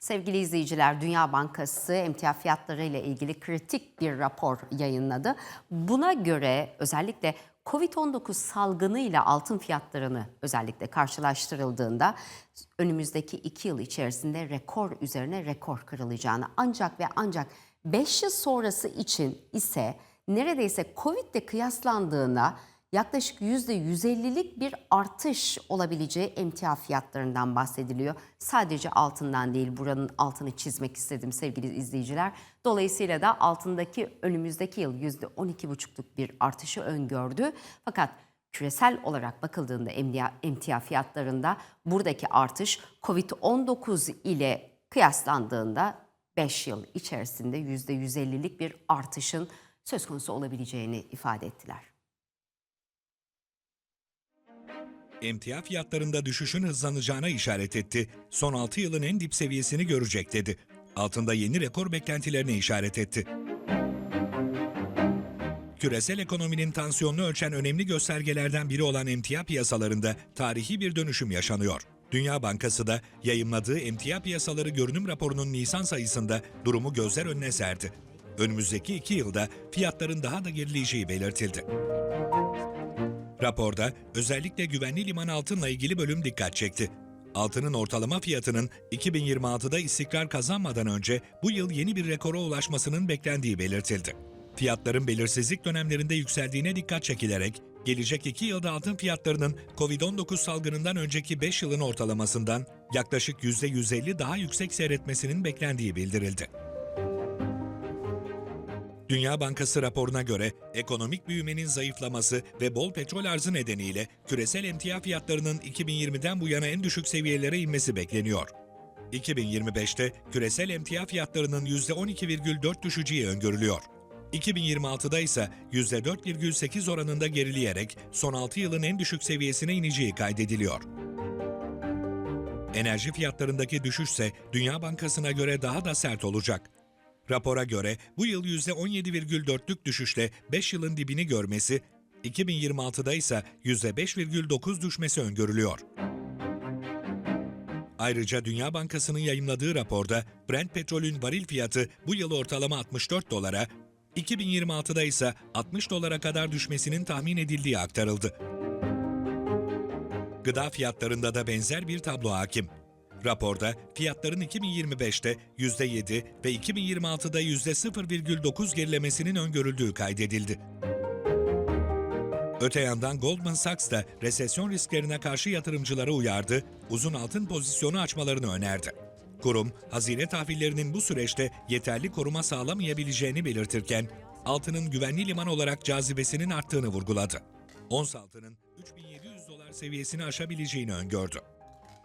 Sevgili izleyiciler, Dünya Bankası emtia fiyatları ile ilgili kritik bir rapor yayınladı. Buna göre özellikle Covid-19 salgını ile altın fiyatlarını özellikle karşılaştırıldığında önümüzdeki iki yıl içerisinde rekor üzerine rekor kırılacağını ancak ve ancak 5 yıl sonrası için ise neredeyse Covid ile kıyaslandığında yaklaşık %150'lik bir artış olabileceği emtia fiyatlarından bahsediliyor. Sadece altından değil buranın altını çizmek istedim sevgili izleyiciler. Dolayısıyla da altındaki önümüzdeki yıl %12,5'luk bir artışı öngördü. Fakat küresel olarak bakıldığında emtia, fiyatlarında buradaki artış Covid-19 ile kıyaslandığında 5 yıl içerisinde %150'lik bir artışın söz konusu olabileceğini ifade ettiler. Emtia fiyatlarında düşüşün hızlanacağına işaret etti. Son 6 yılın en dip seviyesini görecek dedi. Altında yeni rekor beklentilerine işaret etti. Küresel ekonominin tansiyonunu ölçen önemli göstergelerden biri olan emtia piyasalarında tarihi bir dönüşüm yaşanıyor. Dünya Bankası da yayımladığı emtia piyasaları görünüm raporunun Nisan sayısında durumu gözler önüne serdi. Önümüzdeki iki yılda fiyatların daha da gerileyeceği belirtildi. Raporda özellikle güvenli liman altınla ilgili bölüm dikkat çekti. Altının ortalama fiyatının 2026'da istikrar kazanmadan önce bu yıl yeni bir rekora ulaşmasının beklendiği belirtildi. Fiyatların belirsizlik dönemlerinde yükseldiğine dikkat çekilerek, gelecek 2 yılda altın fiyatlarının COVID-19 salgınından önceki 5 yılın ortalamasından yaklaşık %150 daha yüksek seyretmesinin beklendiği bildirildi. Dünya Bankası raporuna göre ekonomik büyümenin zayıflaması ve bol petrol arzı nedeniyle küresel emtia fiyatlarının 2020'den bu yana en düşük seviyelere inmesi bekleniyor. 2025'te küresel emtia fiyatlarının %12,4 düşeceği öngörülüyor. 2026'da ise %4,8 oranında gerileyerek son 6 yılın en düşük seviyesine ineceği kaydediliyor. Enerji fiyatlarındaki düşüşse Dünya Bankası'na göre daha da sert olacak. Rapora göre bu yıl %17,4'lük düşüşle 5 yılın dibini görmesi, 2026'da ise %5,9 düşmesi öngörülüyor. Ayrıca Dünya Bankası'nın yayımladığı raporda Brent petrolün varil fiyatı bu yıl ortalama 64 dolara, 2026'da ise 60 dolara kadar düşmesinin tahmin edildiği aktarıldı. Gıda fiyatlarında da benzer bir tablo hakim. Raporda fiyatların 2025'te %7 ve 2026'da %0,9 gerilemesinin öngörüldüğü kaydedildi. Öte yandan Goldman Sachs da resesyon risklerine karşı yatırımcılara uyardı, uzun altın pozisyonu açmalarını önerdi. Kurum, hazine tahvillerinin bu süreçte yeterli koruma sağlamayabileceğini belirtirken, altının güvenli liman olarak cazibesinin arttığını vurguladı. Ons altının 3700 dolar seviyesini aşabileceğini öngördü.